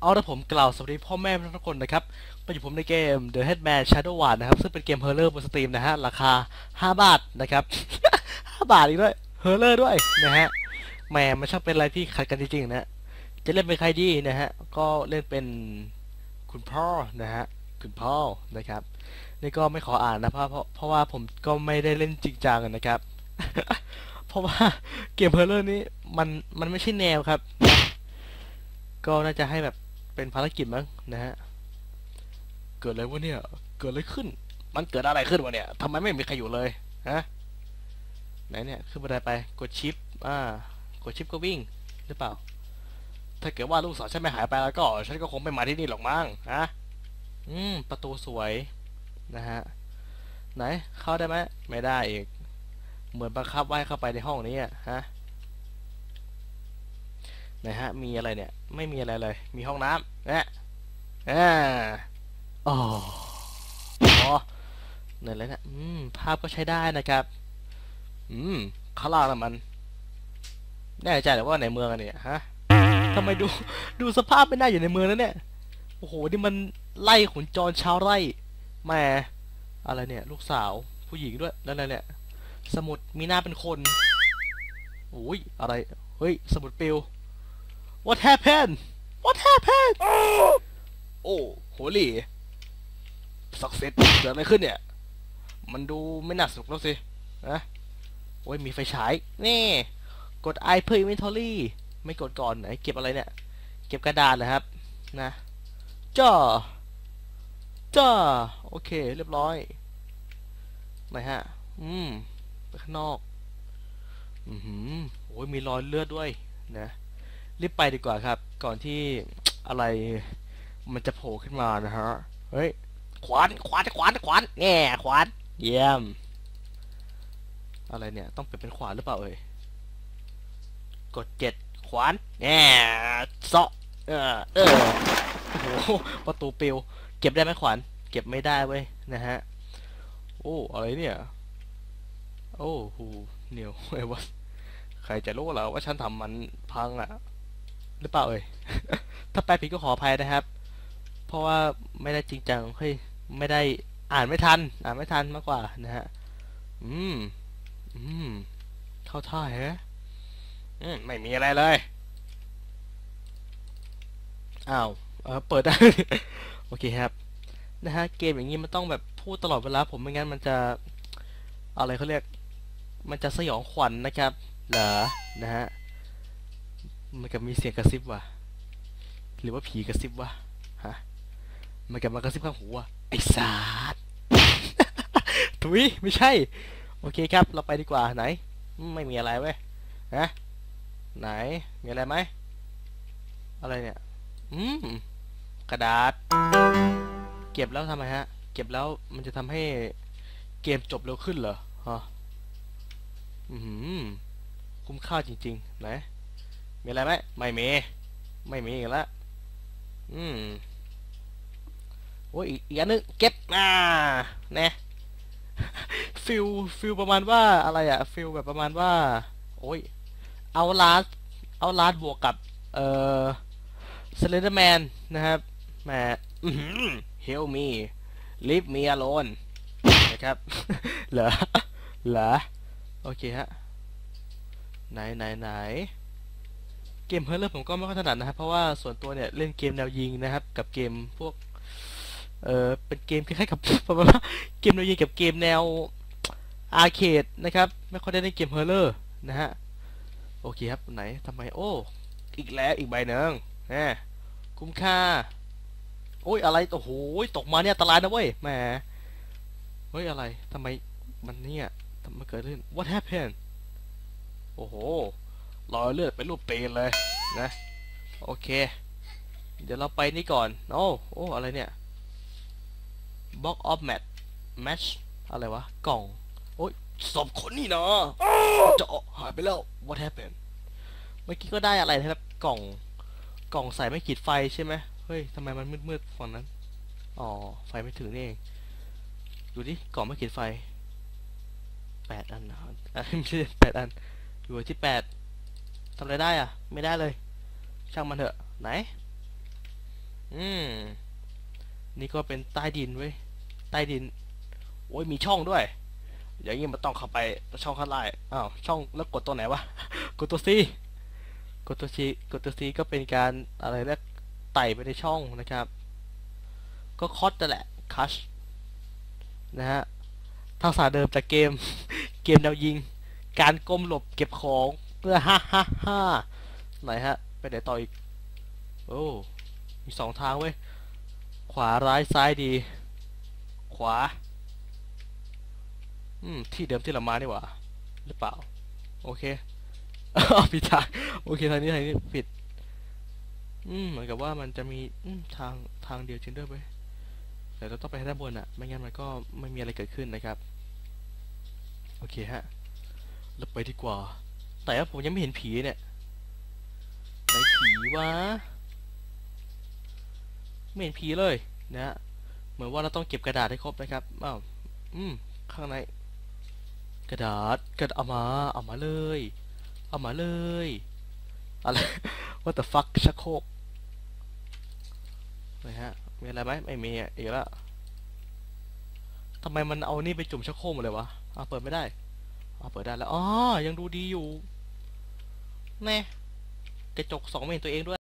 เอาละผมกล่าวสวัสดีพ่อแม่ทุกคนนะครับมาอยู่ผมในเกม The Headman Shadow w a r นะครับ ซึ่งเป็นเกมเฮอร์เลอร์บนสตรีมนะฮะ ราคา 5 บาทนะครับ 5 บาทอีกด้วยเฮอร์เลอร์ด้วยนะฮะแหมมันช่างเป็นอะไรที่ขัดกันจริงๆนะจะเล่นเป็นใครดีนะฮะ ก็เล่นเป็นคุณพ่อนะฮะ คุณพ่อนะครับ นี่ก็ไม่ขออ่านนะเพราะเพราะเพราะว่าผมก็ไม่ได้เล่นจริงจังนะครับ เพราะว่าเกมเฮอร์เลอร์นี้มันมันไม่ใช่แนวครับ ก็น่าจะให้แบบ เป็นภารกิจมั้งนะฮะ เกิดอะไรวะเนี่ย เกิดอะไรขึ้น มันเกิดอะไรขึ้นวะเนี่ยทำไมไม่มีใครอยู่เลยฮะไหนเนี่ยขึ้นบันไดไป กดชิป อ่า กดชิปก็วิ่ง หรือเปล่า ถ้าเกิดว่าลูกสาวฉันไม่หายไปแล้วก็ ฉันก็คงไม่มาที่นี่หรอกมั้งฮะ อืม ประตูสวย นะฮะ ไหน เข้าได้ไหม ไม่ได้อีก เหมือนบังคับไว้เข้าไปในห้องนี้อะฮะ ไหนฮะมีอะไรเนี่ย ไม่มีอะไรเลย มีห้องน้ำนะอ่าอ๋ออ๋อไหนเลยนะอืมภาพก็ใช้ได้นะครับ อืมข้างล่างน่ะมันแน่ใจหรือว่าในเมืองอะเนี่ยฮะทำไมดูดูสภาพไม่น่าอยู่ในเมืองแล้วเนี่ยโอ้โหนี่มันไล่ขนจรชาวไร่แหมอะไรเนี่ย ลูกสาวผู้หญิงด้วยแล้วอะไรเนี่ย สมุดมีหน้าเป็นคนโอ้ยอะไรเฮ้ย สมุดปลิว What happened What happened โอ้โหลี่สักเซตเกิดอะไรขึ้นเนี่ย มันดูไม่น่าสนุกแล้วสินะโอ้ยมีไฟฉาย นี่ กด I เพื่อ inventory ไม่กดก่อนไหนเก็บอะไรเนี่ย เก็บกระดาษเหรอครับ นะจ้าจ้าโอเค เรียบร้อยไหนฮะ อืม ไปข้างนอก อือหือโอ้ยมีรอยเลือดด้วยนะ รีบไปดีกว่าครับ ก่อนที่อะไรมันจะโผล่ขึ้นมานะฮะ เฮ้ย ขวาน ขวาน ขวาน ขวานแง่ขวาน เยี่ยม อะไรเนี่ย ต้องเปลี่ยนเป็นขวานหรือเปล่าเอ่ย กดเจ็ดขวานแง่เซาะเออ เออ โอ้โห ประตูปิว เก็บได้ไหมขวาน เก็บไม่ได้เว้ย นะฮะ โอ้ อะไรเนี่ย โอ้โหเหนียวไอ้วะ ใครจะรู้เหรอว่าฉันทำมันพังอะ หรือเปล่าเอ่ย ถ้าแปลผิดก็ขออภัยนะครับ เพราะว่าไม่ได้จริงจัง เฮ้ย ไม่ได้อ่านไม่ทัน อ่านไม่ทันมากกว่านะฮะ อืม อืม เข้าท่าแฮะอืม ไม่มีอะไรเลย อ้าว เออเปิดได้ โอเคครับ นะฮะ เกมอย่างนี้มันต้องแบบพูดตลอดเวลา ผมไม่งั้นมันจะ อะไรเขาเรียก มันจะสยองขวัญนะครับ เหรอ นะฮะ มันกับมีเสียงกระซิบว่ะ หรือว่าผีกระซิบวะฮะ มันกับมากระซิบข้างหูว่ะไอ้สาดถุยไม่ใช่ โอเคครับ เราไปดีกว่าไหน ไม่มีอะไรเว้ยนะไหน มีอะไรไหม อะไรเนี่ย อืม กระดาษ เก็บแล้วทำไมฮะ เก็บแล้วมันจะทำให้เกมจบเร็วขึ้นเหรอ ฮะ อืม คุ้มค่าจริง ๆ ไหน มีอะไรไหมไม่มีไม่มีอีกแล้วอืมโอ้ยอีกอันนึงเก็บอ่าเนะฟิลฟิลประมาณว่าอะไรอะฟิลแบบประมาณว่า โอ้ยเอาลาสเอาลาสบวกกับ เอ่อสเลนเดอร์แมนนะครับแหมอือหือ help me leave me alone นะครับ เหรอ เหรอ โอเคฮะ ไหนไหนไหน เกมเฮอร์เลอร์ผมก็ไม่ค่อยถนัดนะครับ เพราะว่าส่วนตัวเนี่ยเล่นเกมแนวยิงนะครับ กับเกมพวก เออเป็นเกมคล้ายๆกับประมาณว่าเกมแนวยิงกับเกมแนวอาร์เคดนะครับ ไม่ค่อยได้เล่นเกมเฮอร์เลอร์นะฮะ โอเคครับไหนทำไมโอ้ อีกแล้วอีกใบหนึ่งแหมคุ้มค่า โอ้ยอะไร โอ้โห ตกมาเนี่ยอันตรายนะเว้ย แหม เฮ้ยอะไรทำไมมันเนี่ยทำไมเกิดขึ้น what happened โอ้โห รอยเลือดเป็นรูปตีนเลยนะโอเค เดี๋ยวเราไปนี่ก่อนโอ้โอ้อะไรเนี่ย box of match match อะไรวะ กล่อง โอ้ยศพคนนี่นะจะออกหายไปแล้ว what happened เมื่อกี้ก็ได้อะไรนะครับ กล่อง กล่องใส่ไม่ขีดไฟใช่ไหมเฮ้ยทำไมมันมืดๆฝั่งนั้น อ๋อ ไฟไม่ถึงนี่เอง ดูดิ กล่องไม่ขีดไฟแปดอันนะอะไม่ใช่แปดอัน อยู่ที่แปด ทำอะไรได้อะ ไม่ได้เลย ช่างมันเถอะ ไหน อืม นี่ก็เป็นใต้ดินเว้ย ใต้ดิน โอ้ยมีช่องด้วย อย่างนี้มันต้องเข้าไปช่องข้างล่างอ้าว ช่องแล้วกดตัวไหนวะ กดตัว C กดตัว C กดตัว C ก็เป็นการอะไรเรียกไต่ไปในช่องนะครับ ก็คอสนั่แหละคัชนะฮะทางสายเดิมจากเกม เกมแนวยิง การก้มหลบเก็บของ เพื่อฮ่าฮ่าฮ่าไหนฮะ ไปไหนต่ออีก โอ้ มีสองทางเว้ย ขวาร้ายซ้ายดี ขวา อืม ที่เดิมที่เรามานี่หว่า หรือเปล่า โอเคอ๋อผิดทาง โอเคทางนี้ทางนี้ผิด อืม เหมือนกับว่ามันจะมีอืมทางทางเดียวจริงด้วยเว้ยแต่เราต้องไปด้านบนอะไม่งั้นมันก็ไม่มีอะไรเกิดขึ้นนะครับ โอเคฮะเราไปดีกว่า แต่ว่าผมยังไม่เห็นผีเนี่ยไหนผีวะไม่เห็นผีเลยนะฮะเหมือนว่าเราต้องเก็บกระดาษให้ครบนะครับอ้าวอืมข้างใน กระดาษกระดาษเอามาเอามาเลยเอามาเลยอะไร what the fuck ชักโคกนะฮะมีอะไรไหมไม่มีอะอีกแล้วทำไมมันเอานี่ไปจุ่มชักโครกหมดเลยวะอ่าเปิดไม่ได้อ่าเปิดได้แล้วอ๋อยังดูดีอยู่ แน่กระจกสองไม่เห็นตัวเองด้วย